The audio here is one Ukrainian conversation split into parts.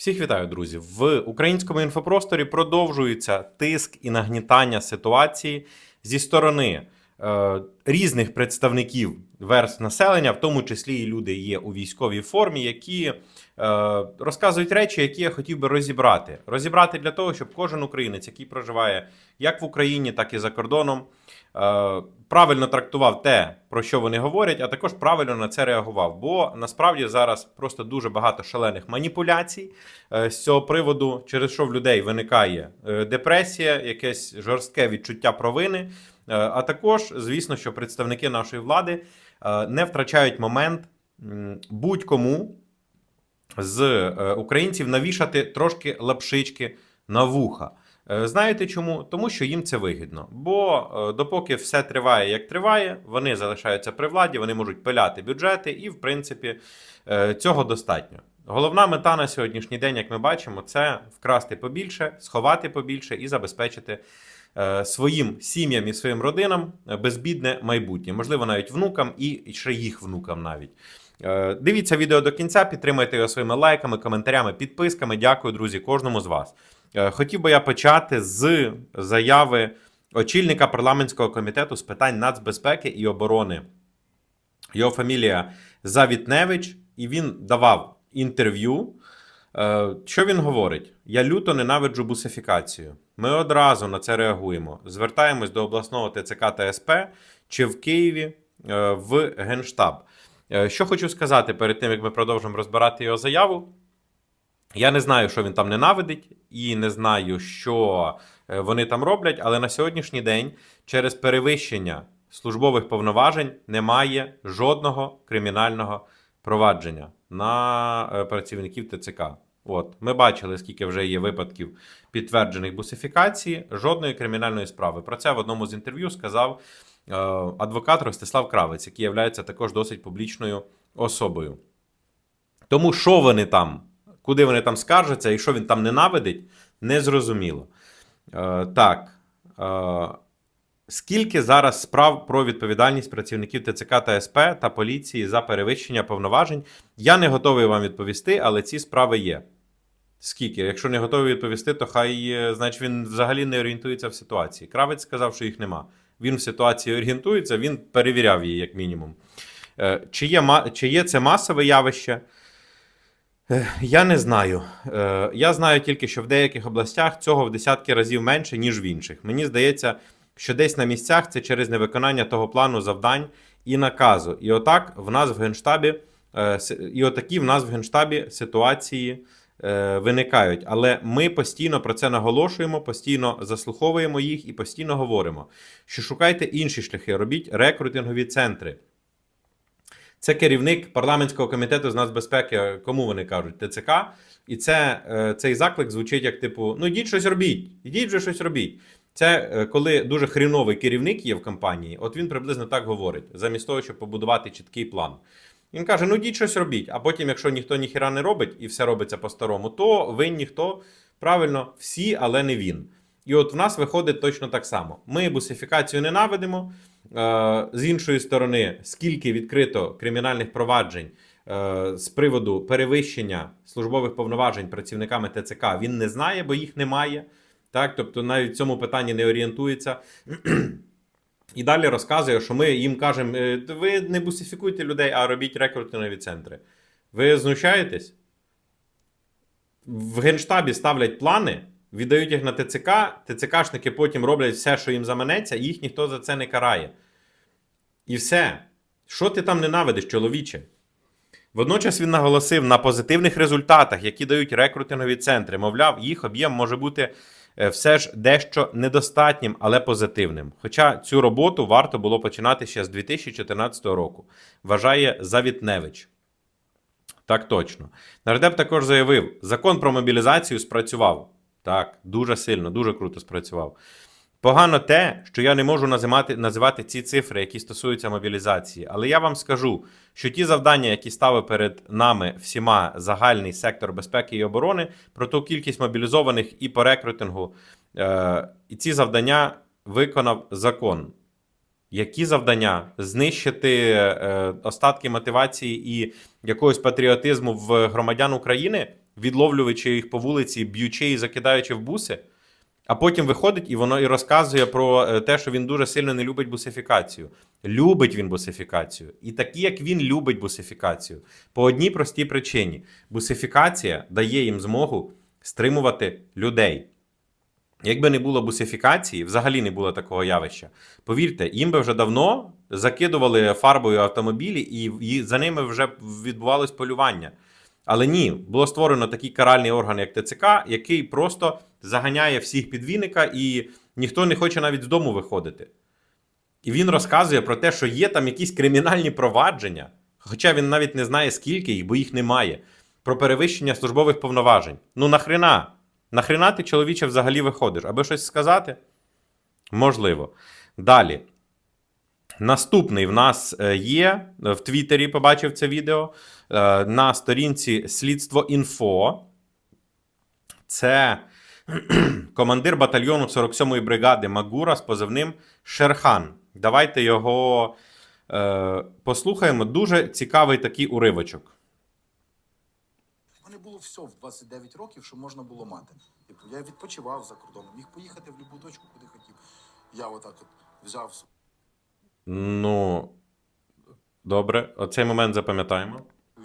Всіх вітаю, друзі! В українському інфопросторі продовжується тиск і нагнітання ситуації зі сторони е, різних представників верств населення, в тому числі і люди є у військовій формі, які е, розказують речі, які я хотів би розібрати. Розібрати для того, щоб кожен українець, який проживає як в Україні, так і за кордоном, е, правильно трактував те, про що вони говорять, а також правильно на це реагував. Бо насправді зараз просто дуже багато шалених маніпуляцій е, з цього приводу, через що в людей виникає е, депресія, якесь жорстке відчуття провини. Е, А також, звісно, що представники нашої влади не втрачають момент будь-кому з е, українців навішати трошки лапшички на вуха. Е, Знаєте чому? Тому що їм це вигідно. Бо е, допоки все триває, як триває, вони залишаються при владі, вони можуть пиляти бюджети, і в принципі е, цього достатньо. Головна мета на сьогоднішній день, як ми бачимо, це вкрасти побільше, сховати побільше і забезпечити е, своїм сім'ям і своїм родинам е, безбідне майбутнє, можливо, навіть внукам і ще їх внукам навіть. Е, Дивіться відео до кінця, підтримайте його своїми лайками, коментарями, підписками. Дякую, друзі, кожному з вас. Е, Хотів би я почати з заяви очільника парламентського комітету з питань нацбезпеки і оборони. Його фамілія Завітневич, і він давав інтерв'ю. Е, Що він говорить? Я люто ненавиджу бусифікацію. Ми одразу на це реагуємо. Звертаємось до обласного ТЦК та СП чи в Києві е, в Генштаб. Е, Що хочу сказати перед тим, як ми продовжимо розбирати його заяву. Я не знаю, що він там ненавидить, і не знаю, що е, вони там роблять, але на сьогоднішній день через перевищення службових повноважень немає жодного кримінального провадження на працівників ТЦК. От, ми бачили, скільки вже є випадків підтверджених бусифікації, жодної кримінальної справи. Про це в одному з інтерв'ю сказав е, адвокат Ростислав Кравець, який є також досить публічною особою. Тому що вони там, куди вони там скаржаться і що він там ненавидить, незрозуміло. Е, так. Е, скільки зараз справ про відповідальність працівників ТЦК та СП та поліції за перевищення повноважень? Я не готовий вам відповісти, але ці справи є. Скільки? Якщо не готовий відповісти, то хай, е, значить, він взагалі не орієнтується в ситуації. Кравець сказав, що їх нема. Він в ситуації орієнтується, він перевіряв її, як мінімум. Е, Чи є, чи є це масове явище? Е, Я не знаю. Я знаю тільки, що в деяких областях цього в десятки разів менше, ніж в інших. Мені здається, що десь на місцях це через невиконання того плану завдань і наказу. І отак в нас в Генштабі, е, і отакі в нас в Генштабі ситуації е, виникають. Але ми постійно про це наголошуємо, постійно заслуховуємо їх і постійно говоримо, що шукайте інші шляхи, робіть рекрутингові центри. Це керівник парламентського комітету з нацбезпеки, кому вони кажуть, ТЦК. І це, е, цей заклик звучить як типу: ну йдіть щось робіть, ідіть вже щось робіть. Це е, коли дуже хріновий керівник є в компанії, от він приблизно так говорить, замість того, щоб побудувати чіткий план. Він каже: ну йдіть щось робіть, а потім, якщо ніхто ніхіра не робить і все робиться по-старому, то винні хто? Правильно, всі, але не він. І от в нас виходить точно так само. Ми бусифікацію ненавидимо. Е, З іншої сторони, скільки відкрито кримінальних проваджень е, з приводу перевищення службових повноважень працівниками ТЦК, він не знає, бо їх немає. Так, тобто навіть в цьому питанні не орієнтується. І далі розказує, що ми їм кажемо: «Е, ви не бусифікуйте людей, а робіть рекрутингові центри. Ви знущаєтесь? В Генштабі ставлять плани, віддають їх на ТЦК, ТЦКшники потім роблять все, що їм заманеться, і їх ніхто за це не карає. І все. Що ти там ненавидиш, чоловіче? Водночас він наголосив на позитивних результатах, які дають рекрутингові центри. Мовляв, їх об'єм може бути все ж дещо недостатнім, але позитивним. Хоча цю роботу варто було починати ще з 2014 року, вважає Завітневич. Так точно. Нардеп також заявив, закон про мобілізацію спрацював. Так, дуже сильно, дуже круто спрацював. Погано те, що я не можу називати, називати ці цифри, які стосуються мобілізації. Але я вам скажу, що ті завдання, які ставив перед нами всіма загальний сектор безпеки і оборони, про ту кількість мобілізованих і по рекрутингу, е, і ці завдання виконав закон. Які завдання? Знищити е, остатки мотивації і якогось патріотизму в громадян України? відловлюючи їх по вулиці, б'ючи і закидаючи в буси. А потім виходить і воно і розказує про е, те, що він дуже сильно не любить бусифікацію. Любить він бусифікацію. І такі, як він любить бусифікацію. По одній простій причині: бусифікація дає їм змогу стримувати людей. Якби не було бусифікації, взагалі не було такого явища. Повірте, їм би вже давно закидували фарбою автомобілі, і і за ними вже відбувалось полювання. Але ні, було створено такий каральний орган, як ТЦК, який просто заганяє всіх під віника, і ніхто не хоче навіть з дому виходити. І він розказує про те, що є там якісь кримінальні провадження, хоча він навіть не знає, скільки їх, бо їх немає. Про перевищення службових повноважень. Ну нахрена? Нахрена ти, чоловіче, взагалі виходиш? Аби щось сказати? Можливо. Далі. Наступний в нас е, є в Твіттері, побачив це відео. е, На сторінці Слідство Інфо. Це командир батальйону 47-ї бригади Магура з позивним Шерхан. Давайте його е, послухаємо. Дуже цікавий такий уривочок. У мене було все в 29 років, що можна було мати. Типу, я відпочивав за кордоном, міг поїхати в будь-яку точку, куди хотів. Я отак от взяв Ну, добре, оцей момент запам'ятаємо.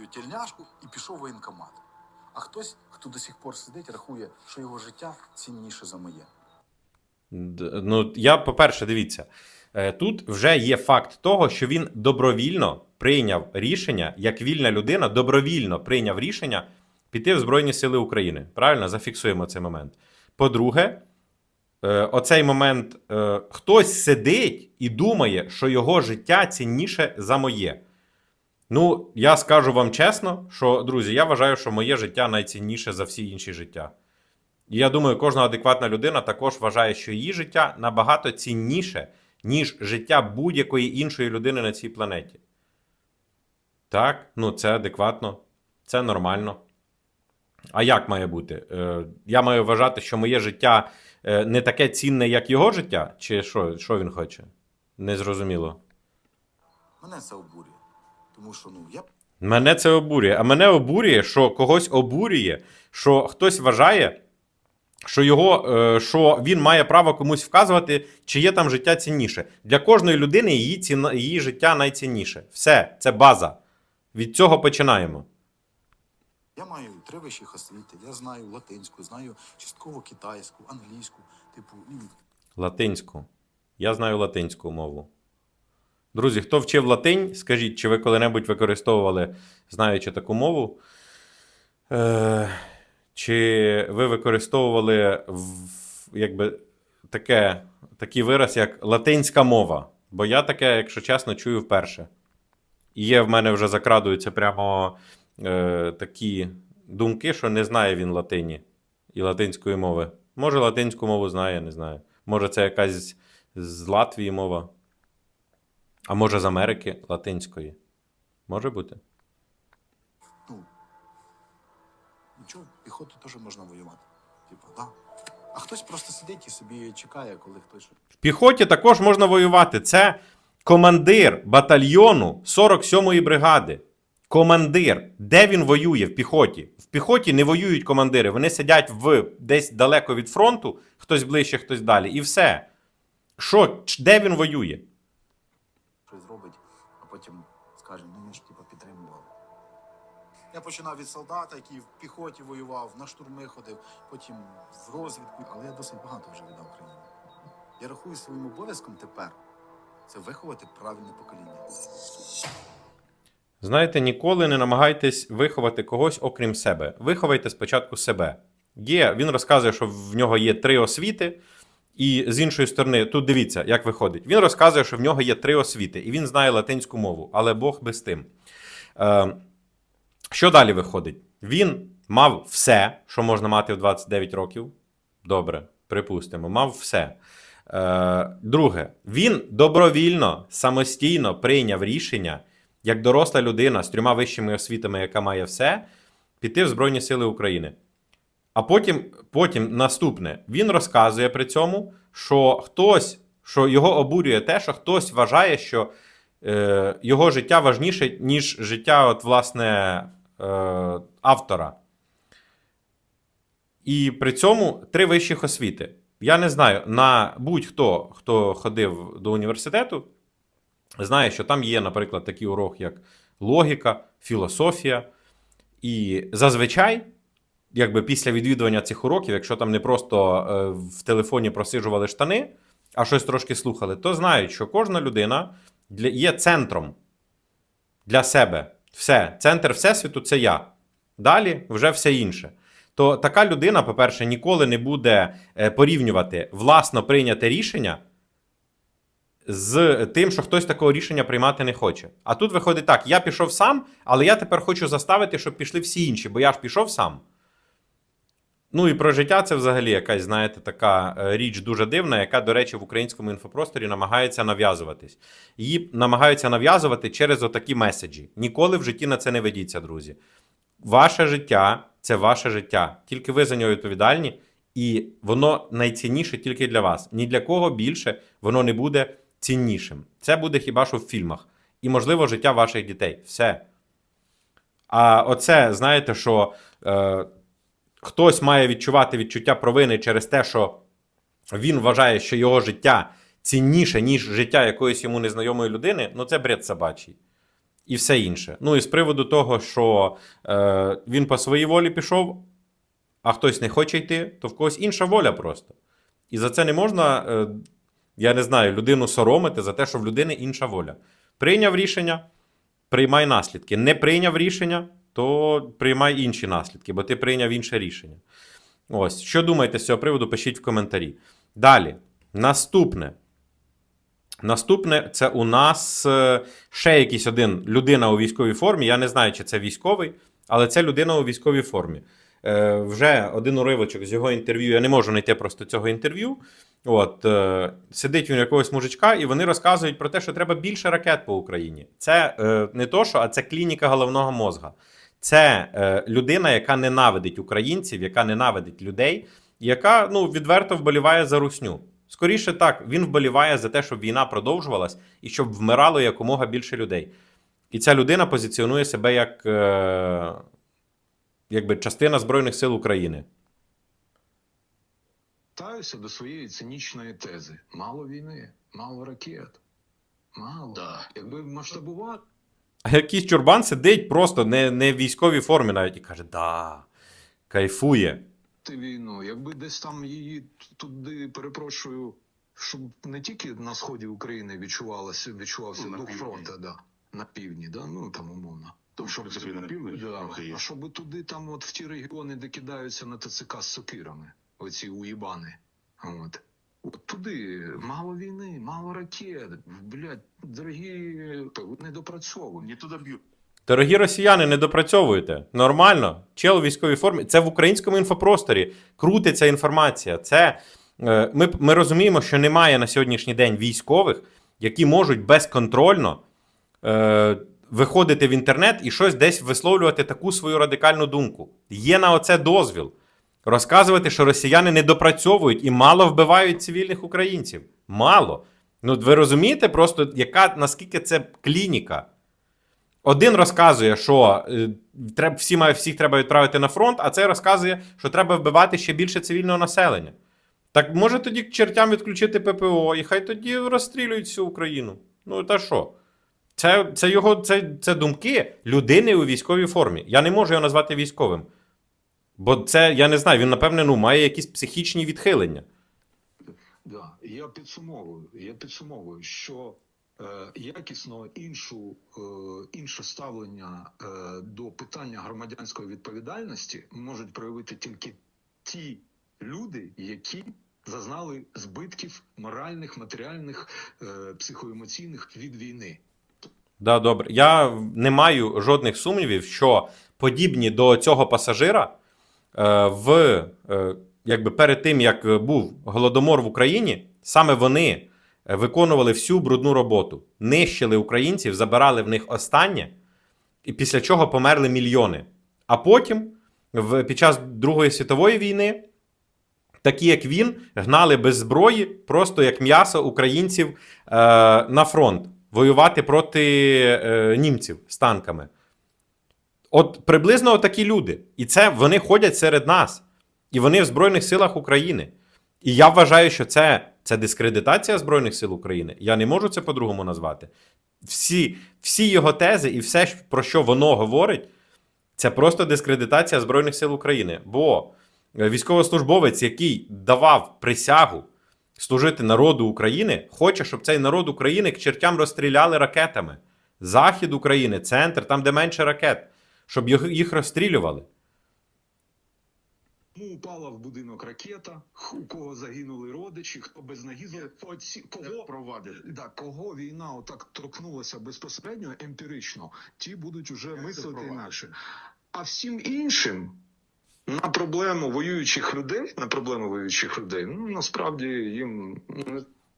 тільняшку і пішов в воєнкомат. А хтось, хто до сих пор сидить, рахує, що його життя цінніше за моє. Д- Ну, я, по-перше, дивіться, е, тут вже є факт того, що він добровільно прийняв рішення, як вільна людина, добровільно прийняв рішення піти в Збройні Сили України. Правильно, зафіксуємо цей момент. По-друге, оцей момент е, хтось сидить і думає, що його життя цінніше за моє. Ну, я скажу вам чесно, що, друзі, я вважаю, що моє життя найцінніше за всі інші життя. І я думаю, кожна адекватна людина також вважає, що її життя набагато цінніше, ніж життя будь-якої іншої людини на цій планеті. Так, ну це адекватно, це нормально. А як має бути? Е, я маю вважати, що моє життя е, не таке цінне, як його життя? Чи що, що він хоче? Незрозуміло. Мене це обурює. Тому що ну я Мене це обурює. А мене обурює, що когось обурює, що хтось вважає, що його, е, що він має право комусь вказувати, чи є там життя цінніше. Для кожної людини її, ціна, її життя найцінніше. Все, це база. Від цього починаємо. Я маю три вищих освіти, я знаю латинську, знаю частково китайську, англійську, типу, Латинську. Я знаю латинську мову. Друзі, хто вчив латинь, скажіть, чи ви коли-небудь використовували, знаючи таку мову? Е, чи ви використовували в, якби, таке, такий вираз, як латинська мова? Бо я таке, якщо чесно, чую вперше. І є в мене вже закрадуються прямо е, такі думки, що не знає він латині і латинської мови. Може, латинську мову знає, не знаю. Може, це якась з Латвії мова. А може, з Америки латинської. Може бути. ну нічого, піхоту теж можна воювати. Типу, да. А хтось просто сидить і собі чекає, коли хтось. В піхоті також можна воювати. Це командир батальйону 47-ї бригади. Командир. Де він воює в піхоті? В піхоті не воюють командири. Вони сидять в десь далеко від фронту, хтось ближче, хтось далі. І все. Що, де він воює? щось зробить, а потім скаже, ну ми ж типу, підтримували. Я починав від солдата, який в піхоті воював, на штурми ходив, потім в розвідку, але я досить багато вже віддав країні. Я рахую своїм обов'язком тепер це виховати правильне покоління. Знаєте, ніколи не намагайтесь виховати когось окрім себе. Виховайте спочатку себе. Є, він розказує, що в нього є три освіти, і з іншої сторони, тут дивіться, як виходить. Він розказує, що в нього є три освіти, і він знає латинську мову, але Бог без тим. Е, що далі виходить? Він мав все, що можна мати в 29 років. Добре, припустимо, мав все. Е, друге, він добровільно, самостійно прийняв рішення, як доросла людина з трьома вищими освітами, яка має все, піти в Збройні Сили України. А потім, потім наступне, він розказує при цьому, що хтось, що його обурює те, що хтось вважає, що е, його життя важніше, ніж життя, от, власне, е, автора. І при цьому три вищих освіти. Я не знаю, на будь-хто, хто ходив до університету, знає, що там є, наприклад, такий урок, як логіка, філософія. І зазвичай, якби після відвідування цих уроків, якщо там не просто е, в телефоні просиджували штани, а щось трошки слухали, то знають, що кожна людина є центром для себе. Все, центр Всесвіту це я. Далі вже все інше. То така людина, по-перше, ніколи не буде е, порівнювати власно прийняте рішення з тим, що хтось такого рішення приймати не хоче. А тут виходить так: я пішов сам, але я тепер хочу заставити, щоб пішли всі інші, бо я ж пішов сам. Ну і про життя це взагалі якась, знаєте, така е, річ дуже дивна, яка, до речі, в українському інфопросторі намагається нав'язуватись. Її намагаються нав'язувати через отакі меседжі. Ніколи в житті на це не ведіться, друзі. Ваше життя це ваше життя. Тільки ви за нього відповідальні, і воно найцінніше тільки для вас. Ні для кого більше воно не буде ціннішим. Це буде хіба що в фільмах. І, можливо, життя ваших дітей. Все. А оце, знаєте, що е, хтось має відчувати відчуття провини через те, що він вважає, що його життя цінніше, ніж життя якоїсь йому незнайомої людини, ну це бред собачий. І все інше. Ну і з приводу того, що е, він по своїй волі пішов, а хтось не хоче йти, то в когось інша воля просто. І за це не можна, е, я не знаю, людину соромити за те, що в людини інша воля. Прийняв рішення, приймай наслідки. Не прийняв рішення, то приймай інші наслідки, бо ти прийняв інше рішення. Ось, що думаєте з цього приводу, пишіть в коментарі. Далі, наступне. Наступне це у нас е, ще якийсь один людина у військовій формі. Я не знаю, чи це військовий, але це людина у військовій формі. Е, вже один уривочок з його інтерв'ю. Я не можу знайти просто цього інтерв'ю. От, е, сидить він якогось мужичка, і вони розказують про те, що треба більше ракет по Україні. Це е, не то, що, а це клініка головного мозга. Це людина, яка ненавидить українців, яка ненавидить людей, яка ну, відверто вболіває за русню. Скоріше так, він вболіває за те, щоб війна продовжувалась і щоб вмирало якомога більше людей. І ця людина позиціонує себе як якби частина Збройних сил України. Вертаюся до своєї цинічної тези: мало війни, мало ракет. Мало. Да. Якби масштабувати А якийсь чурбан сидить просто не, не в військовій формі навіть і каже: да, кайфує. Ти війну, якби десь там її туди, перепрошую, щоб не тільки на сході України відчувалося, відчувався Ну, на дух півдні. фронту, да, на півдні, да, ну там умовно. То, в принципі, на Да, трохи є. а щоб туди, там, от в ті регіони, де кидаються на ТЦК з сокирами, оці уїбани. От. От туди мало війни, мало ракет, блядь, дорогі, недопрацьовані. Не туди б'ють. Дорогі росіяни, не допрацьовуєте. Нормально. Чел у військовій формі. Це в українському інфопросторі. Крутиться інформація. Це, е, ми, ми розуміємо, що немає на сьогоднішній день військових, які можуть безконтрольно е, виходити в інтернет і щось десь висловлювати таку свою радикальну думку. Є на оце дозвіл. Розказувати, що росіяни не допрацьовують і мало вбивають цивільних українців. Мало. Ну, ви розумієте, просто яка, наскільки це клініка? Один розказує, що е, треба, всі всіх треба відправити на фронт, а цей розказує, що треба вбивати ще більше цивільного населення. Так може тоді чертям відключити ППО, і хай тоді розстрілюють всю Україну. Ну та що? Це, це його це, це думки людини у військовій формі. Я не можу його назвати військовим. Бо це, я не знаю, він, напевне, ну, має якісь психічні відхилення. Да, я підсумовую. Я підсумовую, що е, якісно іншу, е, інше ставлення е, до питання громадянської відповідальності можуть проявити тільки ті люди, які зазнали збитків моральних, матеріальних, е, психоемоційних від війни. Да, добре. Я не маю жодних сумнівів, що подібні до цього пасажира е, в, е, якби перед тим, як був голодомор в Україні, саме вони виконували всю брудну роботу, нищили українців, забирали в них останнє, і після чого померли мільйони. А потім, в, під час Другої світової війни, такі як він, гнали без зброї, просто як м'ясо українців е, на фронт воювати проти е, німців з танками. От приблизно такі люди. І це вони ходять серед нас. І вони в Збройних силах України. І я вважаю, що це, це дискредитація Збройних сил України. Я не можу це по-другому назвати. Всі, всі його тези і все, про що воно говорить, це просто дискредитація Збройних сил України. Бо е, військовослужбовець, який давав присягу служити народу України, хоче, щоб цей народ України к чертям розстріляли ракетами. Захід України, центр, там, де менше ракет, щоб їх, розстрілювали. Кому упала в будинок ракета, у кого загинули родичі, хто без ноги оці- кого провадив. Да, кого війна отак торкнулася безпосередньо емпірично, ті будуть уже мислити інакше. А всім іншим на проблему воюючих людей, на проблему воюючих людей, ну насправді їм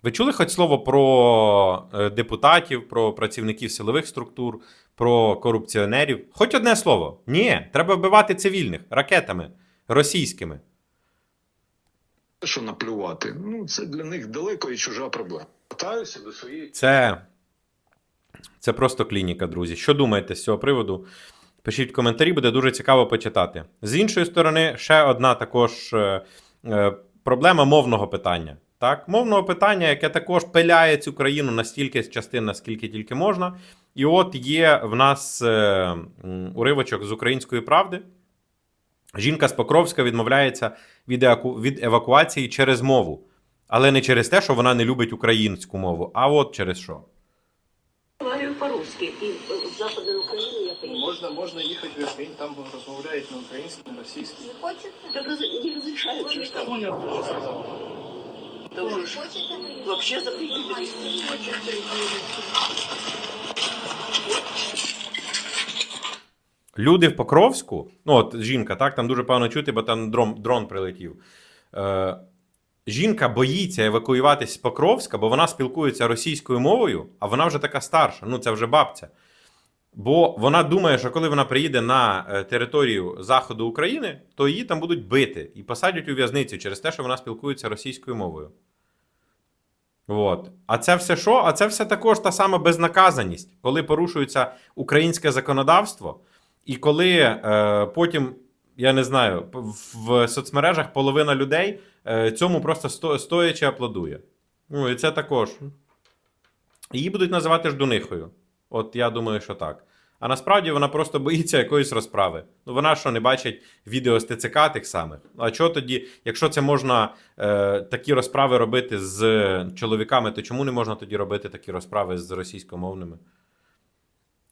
Ви чули хоч слово про е, депутатів, про працівників силових структур, про корупціонерів? Хоч одне слово. Ні, треба вбивати цивільних ракетами російськими. що наплювати. Ну це для них далеко і чужа проблема. Вертаюся до своєї Це, це просто клініка, друзі. Що думаєте з цього приводу? Пишіть коментарі, буде дуже цікаво почитати. З іншої сторони, ще одна також е, е, проблема мовного питання. Так, мовного питання, яке також пиляє цю країну настільки з частин, наскільки тільки можна. І от є в нас е, уривочок з української правди. Жінка з Покровська відмовляється від евакуації через мову. Але не через те, що вона не любить українську мову, а от через що. Говорю по-русски. И э, в Западную Украину я понимаю. Можна, можна їхати в Україну, там розмовляють на українському, на російському. Не хочет? Так не разрешают же ж там. Кому я вже сказав? Да уже ж вообще запретили. Люди в Покровську, ну от жінка, так, там дуже певно чути, бо там дрон, дрон прилетів. Е, жінка боїться евакуюватись з Покровська, бо вона спілкується російською мовою, а вона вже така старша, ну це вже бабця. Бо вона думає, що коли вона приїде на е, територію заходу України, то її там будуть бити і посадять у в'язницю через те, що вона спілкується російською мовою. От. А це все що? А це все також та сама безнаказаність, коли порушується українське законодавство, і коли е, потім, я не знаю, в соцмережах половина людей е, цьому просто сто, стоячи аплодує. Ну, і це також. Її будуть називати ждунихою. От я думаю, що так. А насправді вона просто боїться якоїсь розправи. Ну вона що не бачить відео з ТЦК тих самих. А чого тоді, якщо це можна е, такі розправи робити з чоловіками, то чому не можна тоді робити такі розправи з російськомовними?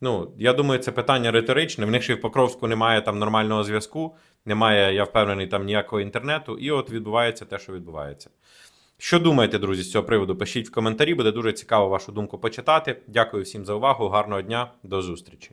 Ну, я думаю, це питання риторичне. В них ще в Покровську немає там нормального зв'язку, немає, я впевнений, там ніякого інтернету, і от відбувається те, що відбувається. Що думаєте, друзі, з цього приводу? Пишіть в коментарі, буде дуже цікаво вашу думку почитати. Дякую всім за увагу. Гарного дня, до зустрічі.